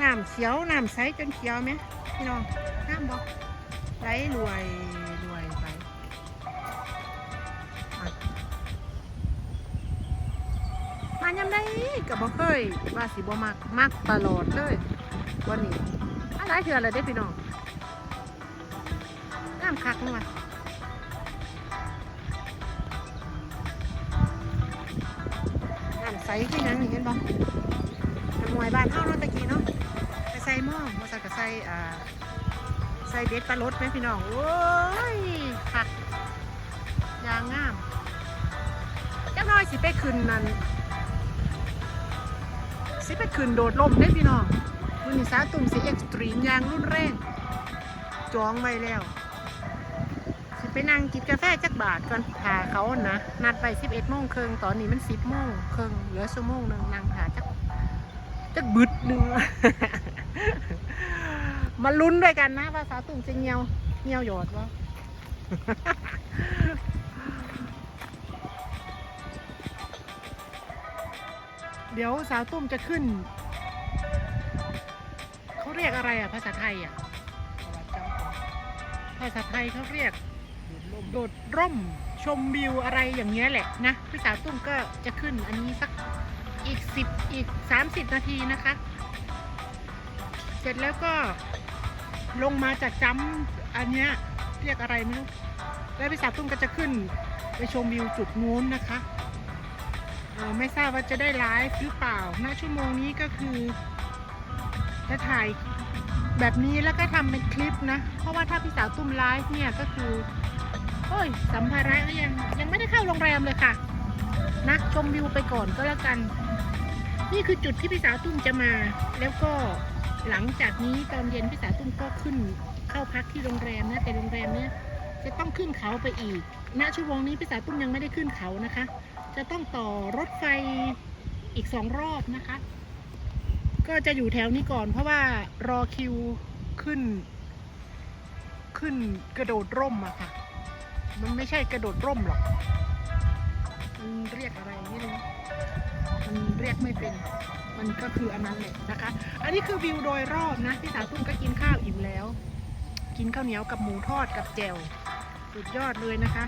น้ำเขียวน้ำใสจนเขียวไหมพี่น้องน้ำบอกไหลรวยรวยไปมายำได้กับบ่เคยว่าสิบ่มักมักตลอดเลยวันนี้อะไรเถื่อเลยเด้พี่น้องน้ำคักนี่วะน้ำใสที่นั้นนี่เห็นบ่ทำมวยบ้านเฮาเนาะตะกี้เนาะ ไปใส่หม้อมาใส่กับใส่อ่าใส่เบ็ดปลารสไหมพี่น้องโอ้ยคักยางงามเจ้าน้อยสิไปขึ้นนั่นสิไปขึ้นโดดล่มได้พี่น้องวันนี้สาตุ่มสีเอ็กซ์ตรีมยางรุ่นแรงจองไว้แล้ว สิไปนั่งกินกาแฟจักบาทก่อนหาเขานะนัดไป11โมงครึ่งตอนนี้มัน10โมงครึ่งเหลือชั่วโมงหนึงนั่งหาจักจะบึดหนึ่ง มาลุ้นด้วยกันนะว่าสาวตุ่มจะเงียวเงียวหยอดวะเดี๋ยวสาวตุ่มจะขึ้น เขาเรียกอะไรอะ ภาษาไทยอะ ภาษาไทยเขาเรียก โดดร่มชมวิวอะไรอย่างเงี้ยแหละนะพี่สาวตุ้มก็จะขึ้นอันนี้สักอีกสิบอีกสามสิบนาทีนะคะ เสร็จแล้วก็ลงมาจากจ้ำอันเนี้ยเรียกอะไรไม่รู้ แล้วพี่สาวตุ้มก็จะขึ้นไปชมวิวจุดนู้นนะคะ ไม่ทราบว่าจะได้ไลฟ์หรือเปล่าณชั่วโมงนี้ก็คือ จะถ่ายแบบนี้แล้วก็ทำเป็นคลิปนะ เพราะว่าถ้าพี่สาวตุ้มไลฟ์เนี่ยก็คือโอ้ยสัมภาระก็ยังยังไม่ได้เข้าโรงแรมเลยค่ะนะชมวิวไปก่อนก็แล้วกัน นี่คือจุดที่พี่สาวตุ้มจะมา แล้วก็ หลังจากนี้ตอนเย็นพี่สาวตุ้มก็ขึ้นเข้าพักที่โรงแรมนะแต่โรงแรมเนี้ยจะต้องขึ้นเขาไปอีกณชั่วโมงนี้พี่สาวตุ้มยังไม่ได้ขึ้นเขานะคะ จะต้องต่อรถไฟอีกสองรอบนะคะ ก็จะอยู่แถวนี้ก่อน เพราะว่ารอคิวขึ้น ขึ้นกระโดดร่มอะค่ะ มันไม่ใช่กระโดดร่มหรอกมันเรียกอะไรไม่รู้มันเรียกไม่เป็น มันก็คืออันนั้นแหละนะคะ อันนี้คือวิวโดยรอบนะพี่สาวตุ้มก็กินข้าวอิ่มแล้ว กินข้าวเหนียวกับหมูทอดกับแจ่วสุดยอดเลยนะคะ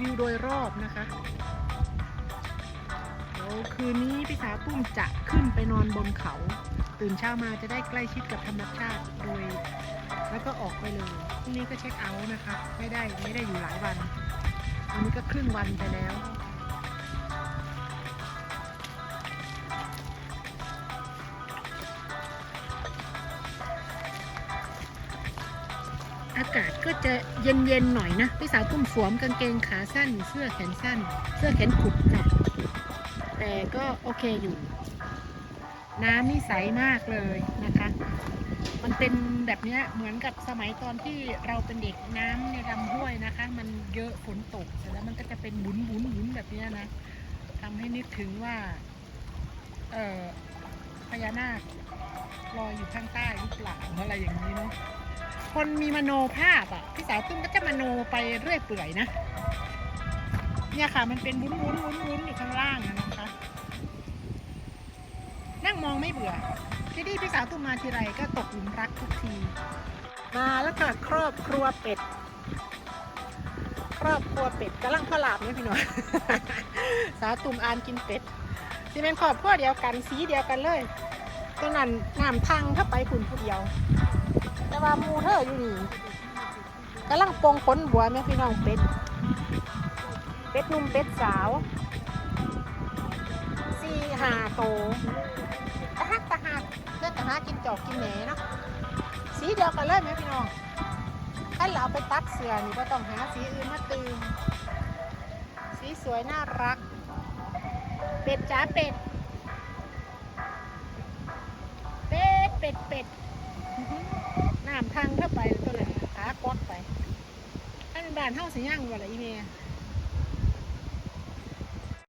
วิวโดยรอบนะคะเดี๋ยวคืนนี้พี่สาวตุ้มจะขึ้นไปนอนบนเขา ตื่นเช้ามาจะได้ใกล้ชิดกับธรรมชาติโดย แล้วก็ออกไปเลยพรุ่งนี้ก็เช็คเอาท์นะคะ ไม่ได้ไม่ได้อยู่หลายวันวันนี้ก็ครึ่งวันไปแล้ว อากาศก็จะเย็นๆหน่อยนะพี่สาวตุ้มสวมกางเกงขาสั้น เสื้อแขนสั้น เสื้อแขนกุดค่ะ แต่ก็โอเคอยู่ น้ำนี่ใสมากเลยนะคะ มันเป็นแบบนี้เหมือนกับสมัยตอนที่เราเป็นเด็กน้ำในลำห้วยนะคะ มันเยอะฝนตกแล้วมันก็จะเป็นบุนบุนบุนแบบนี้นะทำให้นึกถึงว่า เออพญานาคลอยอยู่ข้างใต้หรือเปล่าอะไรอย่างนี้เนาะ คนมีมโนภาพอะพี่สาวตุ้มก็จะมโนไปเรื่อยเปื่อยนะ เนี่ยค่ะ มันเป็นวุ้นวุ้นวุ้นวุ้นอยู่ข้างล่างนะคะ นั่งมองไม่เบื่อ ที่นี่พี่สาวตุ้มมาทีไรก็ตกหลุมรักทุกที มาแล้วค่ะครอบครัวเป็ด ครอบครัวเป็ดกำลังพลาบเนี่ยพี่หน่อย สาวตุ่มอานกินเป็ดสิเป็นครอบครัวเดียวกันสีเดียวกันเลยตอนนั้นน้ำทางถ้าไปคุณผู้เดียว แต่ว่ามูเธออยู่นี่กำลังปองขนบัวแม่พี่น้องเป็ด เป็ดนุ่มเป็ดสาวสี่ห้าโตตะฮักตะฮักเลือดตะฮักกินจอกกินแหนเนาะสีเดียวกันเลยไหมพี่น้องถ้าเราเอาไปตัดเสือนี่ก็ต้องหาสีอื่นมาตืมสีสวยน่ารัก เป็ดจ้าเป็ด เป็ดเป็ดเป็ด ทางเข้าไปตัวเลยขากวักไปถ้าเป็นบ้านเท่าสีย่างวันละอีเมย